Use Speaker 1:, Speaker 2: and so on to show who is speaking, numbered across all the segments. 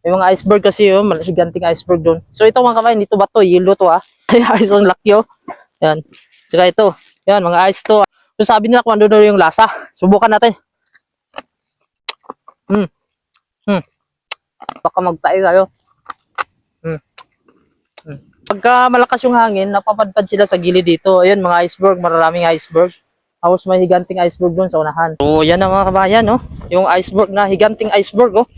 Speaker 1: May mga iceberg kasi yun, oh, giganting iceberg doon. So ito mga kabayan, dito ba to? Yellow to ah. ice ang laki oh. Yan. Saka ito. Yan, mga ice to. So sabi nila kung ano daw yung lasa. Subukan natin. Hmm. Hmm. Baka magtae tayo. Hmm. Hmm. Pagka malakas yung hangin, napapadpad sila sa gilid dito. Ayun, mga iceberg, maraming iceberg. Tapos may higanting iceberg doon sa unahan. So, yan ang mga kabayan, no? Yung iceberg na higanting iceberg, oh.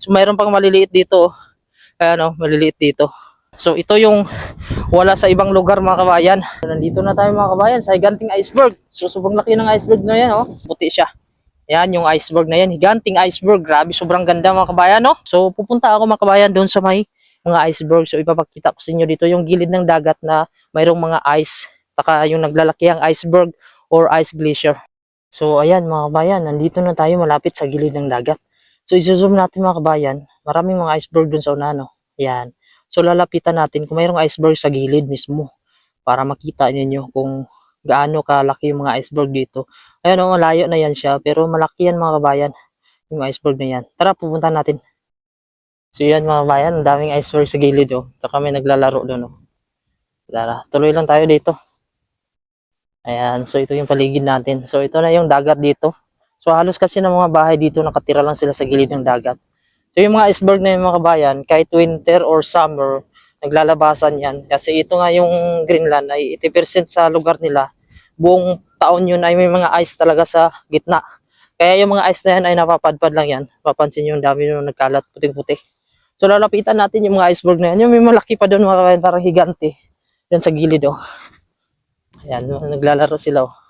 Speaker 1: So, mayroon pang maliliit dito. Ayan, oh, maliliit dito. So, ito yung wala sa ibang lugar, mga kabayan. Nandito na tayo, mga kabayan, sa higanting iceberg. So, sobrang laki ng iceberg na yan, oh. Puti siya. Yan, yung iceberg na yan. Higanting iceberg. Grabe, sobrang ganda, mga kabayan, no? So, pupunta ako, mga kabayan, doon sa may mga iceberg. So, ipapakita ko sa inyo dito yung gilid ng dagat na mayroong mga ice. Taka yung naglalaki ang iceberg or ice glacier. So, ayan mga kabayan, nandito na tayo malapit sa gilid ng dagat. So, isusum natin mga kabayan, maraming mga iceberg dun sa una, no? Ayan. So, lalapitan natin kung mayroong iceberg sa gilid mismo para makita ninyo kung gaano kalaki yung mga iceberg dito. Ayan o, malayo na yan siya, pero malaki yan mga kabayan, yung iceberg na yan. Tara, pupunta natin. So, yan mga kabayan, ang daming iceberg sa gilid, oh. Saka may naglalaro doon, oh. Tara, tuloy lang tayo dito. Ayan, so ito yung paligid natin. So ito na yung dagat dito. So halos kasi ng mga bahay dito nakatira lang sila sa gilid ng dagat. So yung mga iceberg na yung mga kabayan, kahit winter or summer, naglalabasan yan. Kasi ito nga yung Greenland ay 80% sa lugar nila. Buong taon yun ay may mga ice talaga sa gitna. Kaya yung mga ice na yan ay napapadpad lang yan. Papansin nyo dami nung nagkalat puting-puti. So lalapitan natin yung mga iceberg na yan. Yung may malaki pa doon mga kabayan, parang higante. Yan sa gilid oh. Ayan, naglalaro sila. Oh.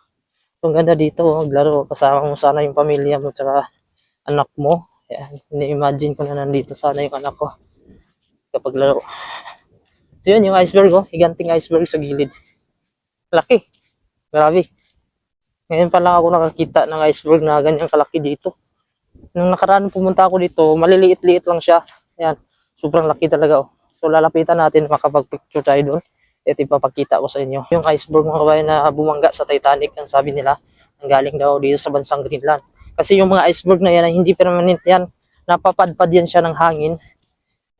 Speaker 1: Ang ganda dito, oh, maglaro. Kasama mo sana yung pamilya mo tsaka anak mo. Ayan, ini-imagine ko na nandito sana yung anak ko kapag laro. So yun, yung iceberg, oh. Higanting iceberg sa gilid. Laki. Grabe. Ngayon pa lang ako nakakita ng iceberg na ganyang kalaki dito. Nung nakaraan pumunta ako dito, maliliit-liit lang siya. Ayan, sobrang laki talaga, oh. So lalapitan natin, makapag-picture tayo doon ito ipapakita ko sa inyo. Yung iceberg mga kabayan na bumangga sa Titanic, ang sabi nila, ang galing daw dito sa bansang Greenland. Kasi yung mga iceberg na yan hindi permanent yan. Napapadpad yan siya ng hangin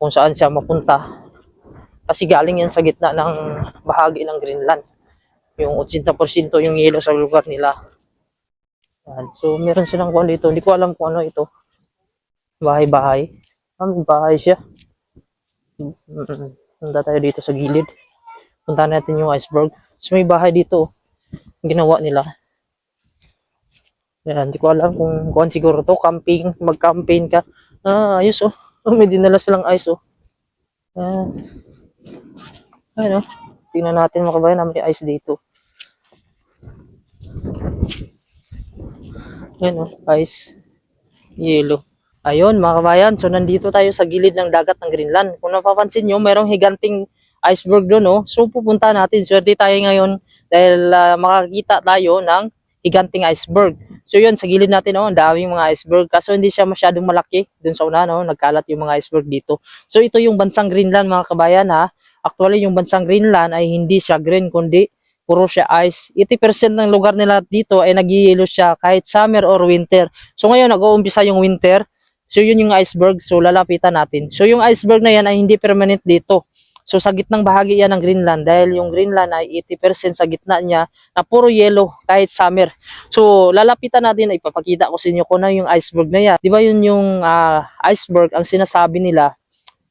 Speaker 1: kung saan siya mapunta. Kasi galing yan sa gitna ng bahagi ng Greenland. Yung 80% yung yelo sa lugar nila. So meron silang kuhan dito. Hindi ko alam kung ano ito. Bahay-bahay. Ah, bahay siya. Mm, Punta tayo dito sa gilid punta natin yung iceberg. So may bahay dito, oh. Ginawa nila. Yan, hindi ko alam kung kuhan siguro to, camping, mag-campaign ka. Ah, ayos oh. Oh, may dinala silang ice oh. Ah. Ayun oh. Tingnan natin mga kabayan na may ice dito. Ayun oh, ice. Yellow. Ayun mga kabayan, so nandito tayo sa gilid ng dagat ng Greenland. Kung napapansin nyo, mayroong higanting iceberg doon, no? So pupunta natin. Swerte tayo ngayon dahil ah, makakita tayo ng higanting iceberg. So yun, sa gilid natin, no, ang daming mga iceberg. Kaso hindi siya masyadong malaki doon sa una, no? Nagkalat yung mga iceberg dito. So ito yung bansang Greenland, mga kabayan, ha? Actually, yung bansang Greenland ay hindi siya green, kundi puro siya ice. 80% ng lugar nila dito ay nag-yellow siya kahit summer or winter. So ngayon, nag-uumpisa yung winter. So yun yung iceberg. So lalapitan natin. So yung iceberg na yan ay hindi permanent dito. So sa gitnang bahagi yan ng Greenland dahil yung Greenland ay 80% sa gitna niya na puro yellow kahit summer. So lalapitan natin ay ipapakita ko sa inyo kung ano yung iceberg na yan. Di ba yun yung ah, iceberg ang sinasabi nila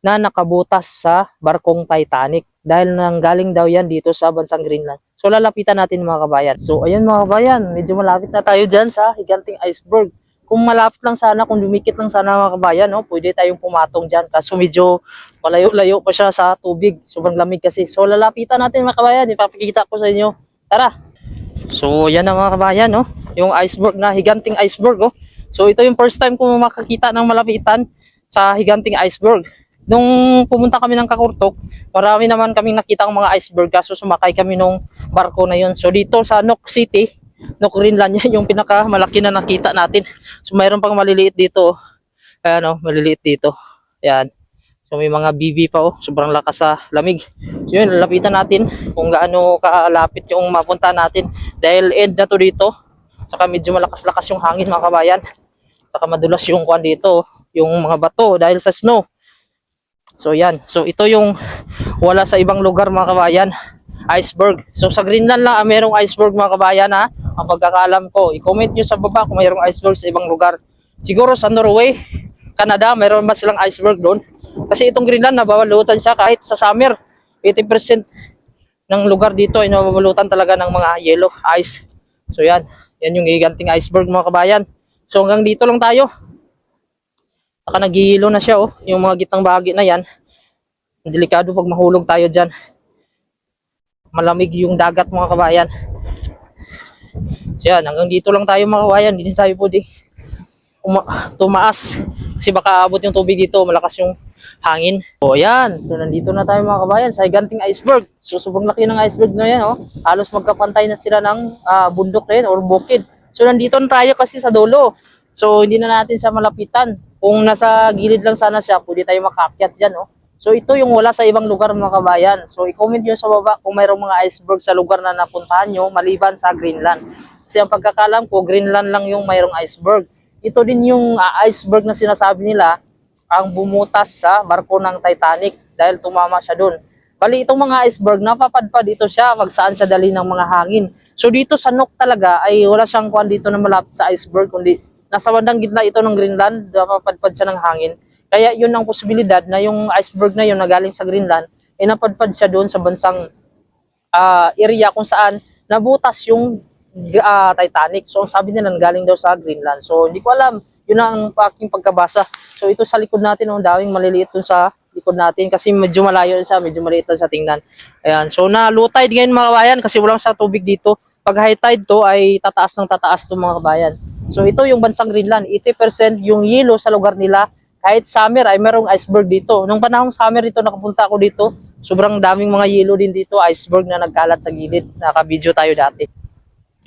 Speaker 1: na nakabutas sa barkong Titanic dahil nanggaling daw yan dito sa bansang Greenland. So lalapitan natin mga kabayan. So ayun mga kabayan, medyo malapit na tayo dyan sa higanting iceberg. Kung malapit lang sana, kung dumikit lang sana mga kabayan, no, pwede tayong pumatong dyan. Kaso medyo malayo-layo pa siya sa tubig. Sobrang lamig kasi. So lalapitan natin mga kabayan, ipapakita ko sa inyo. Tara! So yan na mga kabayan, no? yung iceberg na higanting iceberg. Oh. So ito yung first time ko makakita ng malapitan sa higanting iceberg. Nung pumunta kami ng Kakurtok, marami naman kaming nakita ng mga iceberg kaso sumakay kami nung barko na yun. So dito sa Nook City, Nook Greenland yan yung pinakamalaki na nakita natin. So mayroon pang maliliit dito. oh. Ayan oh, maliliit dito. Ayan. So may mga BB pa oh, sobrang lakas sa lamig. So yun, lalapitan natin kung gaano kalapit yung mapunta natin. Dahil end na to dito. Saka medyo malakas-lakas yung hangin mga kabayan. Saka madulas yung kwan dito, oh, yung mga bato dahil sa snow. So yan. So ito yung wala sa ibang lugar mga kabayan. Iceberg. So sa Greenland lang ah, merong iceberg mga kabayan ha. Ang pagkakaalam ko. I-comment nyo sa baba kung mayroong iceberg sa ibang lugar. Siguro sa Norway, Canada, meron ba silang iceberg doon? Kasi itong Greenland nababalutan siya kahit sa summer. 80% ng lugar dito ay nababalutan talaga ng mga yellow ice. So yan. Yan yung giganting iceberg mga kabayan. So hanggang dito lang tayo. Saka naghihilo na siya oh. Yung mga gitang bahagi na yan. Delikado pag mahulog tayo dyan. Malamig yung dagat mga kabayan. So yan, hanggang dito lang tayo mga kabayan. Hindi tayo pwede uma- tumaas. Kasi baka abot yung tubig dito. Malakas yung hangin. O yan. So nandito na tayo mga kabayan sa giganting iceberg. So sobrang laki ng iceberg na yan. Oh. Halos magkapantay na sila ng ah, bundok rin or bukid. So nandito na tayo kasi sa dulo. So hindi na natin siya malapitan. Kung nasa gilid lang sana siya, pwede tayo makakyat dyan. Oh. So ito yung wala sa ibang lugar mga kabayan. So i-comment nyo sa baba kung mayroong mga iceberg sa lugar na napuntahan nyo maliban sa Greenland. Kasi ang pagkakalam ko, Greenland lang yung mayroong iceberg. Ito din yung ah, iceberg na sinasabi nila ang bumutas sa barko ng Titanic dahil tumama siya doon. Bali, itong mga iceberg, napapadpad ito siya pag saan sa dali ng mga hangin. So dito sa Nook talaga ay wala siyang kwan dito na malapit sa iceberg, kundi nasa bandang gitna ito ng Greenland, napapadpad siya ng hangin. Kaya yun ang posibilidad na yung iceberg na yun na galing sa Greenland, ay napadpad siya doon sa bansang ah, area kung saan nabutas yung ah, Titanic. So ang sabi nila galing daw sa Greenland. So hindi ko alam. Yun ang aking pagkabasa. So ito sa likod natin, oh, dawing maliliit dun sa likod natin kasi medyo malayo siya, medyo maliit sa tingnan. Ayan. So na ngayon mga kabayan kasi walang sa tubig dito. Pag high tide to ay tataas ng tataas to mga kabayan. So ito yung bansang Greenland, 80% yung yelo sa lugar nila. Kahit summer ay merong iceberg dito. Nung panahong summer ito nakapunta ako dito, sobrang daming mga yelo din dito, iceberg na nagkalat sa gilid. Naka-video tayo dati.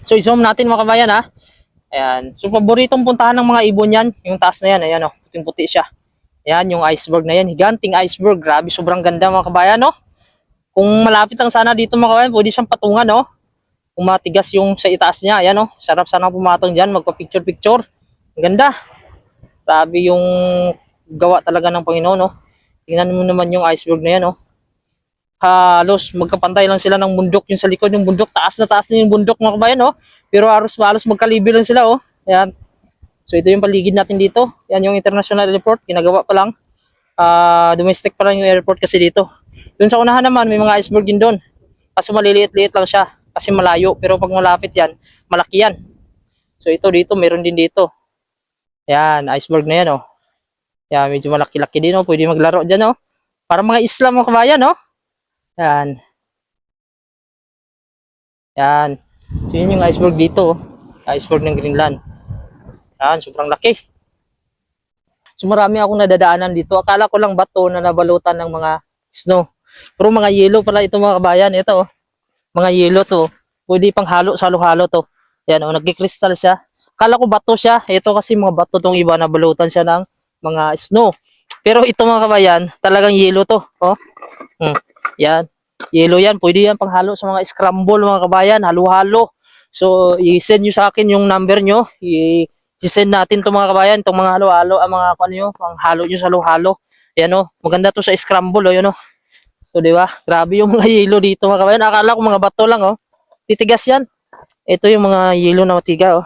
Speaker 1: So i-zoom natin mga kabayan ha. Ayan. So paboritong puntahan ng mga ibon yan, yung taas na yan, ayan oh, puting-puti siya. Ayan yung iceberg na yan, higanting iceberg. Grabe, sobrang ganda mga kabayan no. Kung malapit lang sana dito mga kabayan, pwede siyang patungan no. Kung matigas yung sa itaas niya, ayan oh. Sarap sana pumatong diyan, magpa-picture-picture. Ang ganda. Grabe yung gawa talaga ng Panginoon no. Tingnan mo naman yung iceberg na yan no halos magkapantay lang sila ng bundok yung sa likod yung bundok. Taas na taas na yung bundok mga kabayan oh. Pero halos halos magkalibi lang sila oh. Ayan. So ito yung paligid natin dito. Yan yung international airport. Ginagawa pa lang. Ah, domestic pa lang yung airport kasi dito. Dun sa unahan naman may mga iceberg din doon kaso maliliit-liit lang siya. Kasi malayo. Pero pag malapit yan malaki yan. So ito dito meron din dito. Yan iceberg na yan oh yan medyo malaki-laki din oh pwede maglaro dyan oh para mga isla mga kabayan oh yan. Yan. So yun yung iceberg dito. oh. Iceberg ng Greenland. Yan, sobrang laki. So marami akong nadadaanan dito. Akala ko lang bato na nabalutan ng mga snow. Pero mga yelo pala ito mga kabayan. Ito oh. Mga yelo to. Pwede pang halo, salo-halo to. Yan oh, nagkikristal siya. Akala ko bato siya. Ito kasi mga bato tong iba nabalutan siya ng mga snow. Pero ito mga kabayan, talagang yelo to. Oh. Hmm. Yan. Yellow yan. Pwede yan panghalo sa mga scramble mga kabayan. Halo-halo. So, i-send nyo sa akin yung number nyo. I- send natin to mga kabayan. Itong mga halo-halo. Ang mga ano nyo. Panghalo nyo sa halo-halo. Yan o. Maganda to sa scramble o. Yan o. So, di ba? Grabe yung mga yellow dito mga kabayan. Akala ko mga bato lang o. Titigas yan. Ito yung mga yellow na matiga o.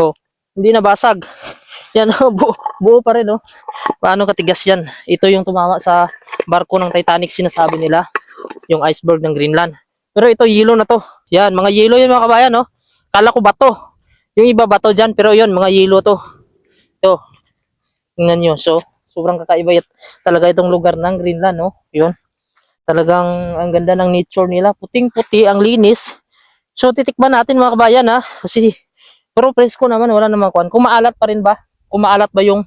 Speaker 1: Oh. Hindi nabasag. Yan o. buo, buo pa rin o. Paano katigas yan? Ito yung tumama sa barko ng Titanic sinasabi nila, yung iceberg ng Greenland. Pero ito yellow na to. Yan, mga yellow yun mga kabayan, no? Kala ko bato. Yung iba bato dyan, pero yun, mga yellow to. Ito. Tingnan nyo. So, sobrang kakaiba yun. talaga itong lugar ng Greenland, no? Yun. Talagang ang ganda ng nature nila. Puting-puti, ang linis. So, titikman natin mga kabayan, ha? Kasi, pero presko naman, wala namang kuhan. Kung pa rin ba? Kung maalat ba yung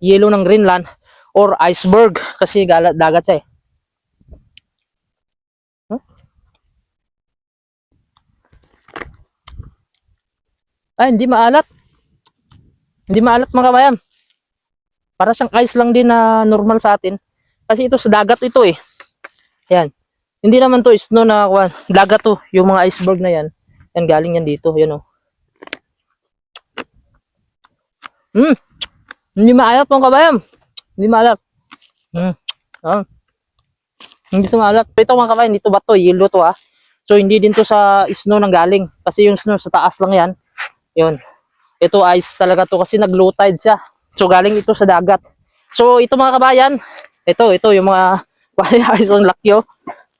Speaker 1: yellow ng Greenland? or iceberg kasi galat dagat siya eh. Huh? Ay, hindi maalat. Hindi maalat mga kabayan. Para siyang ice lang din na normal sa atin. Kasi ito sa dagat ito eh. Yan. Hindi naman to snow na. Dagat to. Yung mga iceberg na yan. Yan galing yan dito. Yan oh. Hmm. Hindi maalat mga kabayan. Hindi maalat. Hmm. Ah. Hindi sa maalat. Ito mga kabayan, dito ba to? Yellow to ah. So hindi din to sa snow nang galing. Kasi yung snow sa taas lang yan. Yun. Ito ice talaga to kasi nag-low tide siya. So galing ito sa dagat. So ito mga kabayan, ito, ito yung mga ice ang laki oh.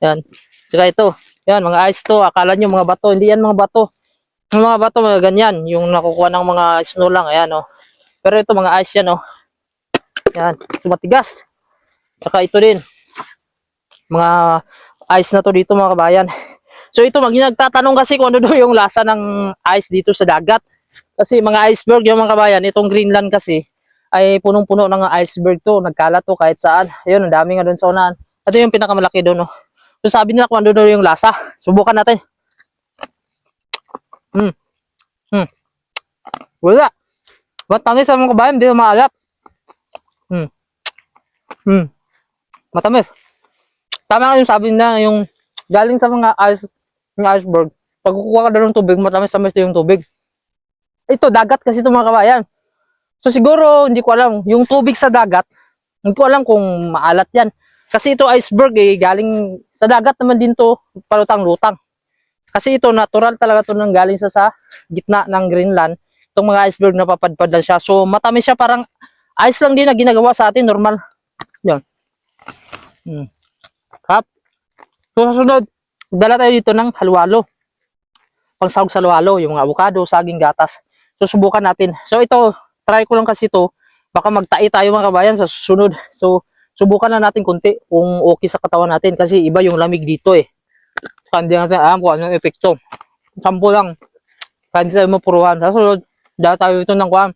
Speaker 1: Yan. Saka ito. Yan, mga ice to. Akala nyo mga bato. Hindi yan mga bato. Yung mga bato, mga ganyan. Yung nakukuha ng mga snow lang. Ayan oh. Pero ito mga ice yan oh. Yan. Ito matigas. Saka ito din. Mga ice na to dito mga kabayan. So ito, mag nagtatanong kasi kung ano daw yung lasa ng ice dito sa dagat. Kasi mga iceberg yung mga kabayan, itong Greenland kasi ay punong-puno ng iceberg to. Nagkalat to kahit saan. Ayun, ang dami nga doon sa unahan. Ito yung pinakamalaki doon. Oh. So sabi nila kung ano daw yung lasa. Subukan natin. Hmm. Hmm. Wala. Matamis sa mga kabayan, hindi maalat. Hmm. Hmm. Matamis. Tama nga yung sabi na yung galing sa mga ice, yung iceberg. Pag kukuha ka daw ng tubig, matamis-tamis yung tubig. Ito, dagat kasi ito mga kabayan. So siguro, hindi ko alam, yung tubig sa dagat, hindi ko alam kung maalat yan. Kasi ito iceberg eh, galing sa dagat naman din to, palutang-lutang. Kasi ito, natural talaga to nang galing sa sa gitna ng Greenland. Itong mga iceberg na papadpad lang siya. So matamis siya, parang ice lang din na ginagawa sa atin, normal. Yan. Hmm. Kap. So sa sunod, dala tayo dito ng halwalo. Pangsahog sa halwalo, yung mga avocado, saging, gatas. So natin. So ito, try ko lang kasi ito. Baka magtai tayo mga kabayan sa susunod. So subukan na natin kunti kung okay sa katawan natin kasi iba yung lamig dito eh. Saka hindi natin alam kung anong epekto. Sampo lang. Kaya hindi tayo mapuruhan. Sa sunod, dala tayo ito ng kuhan.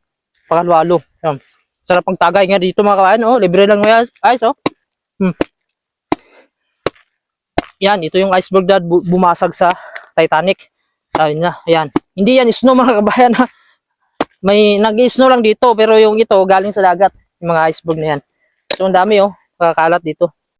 Speaker 1: Panghalwalo. Yan. Sarap pang tagay nga dito mga kabayan. Oh, libre lang may ice oh. Hmm. Yan, ito yung iceberg na bu- bumasag sa Titanic. Sabi na, ayan. Hindi yan snow mga kabayan ha. May nag-snow lang dito pero yung ito galing sa dagat. Yung mga iceberg na yan. So ang dami oh, kakakalat dito.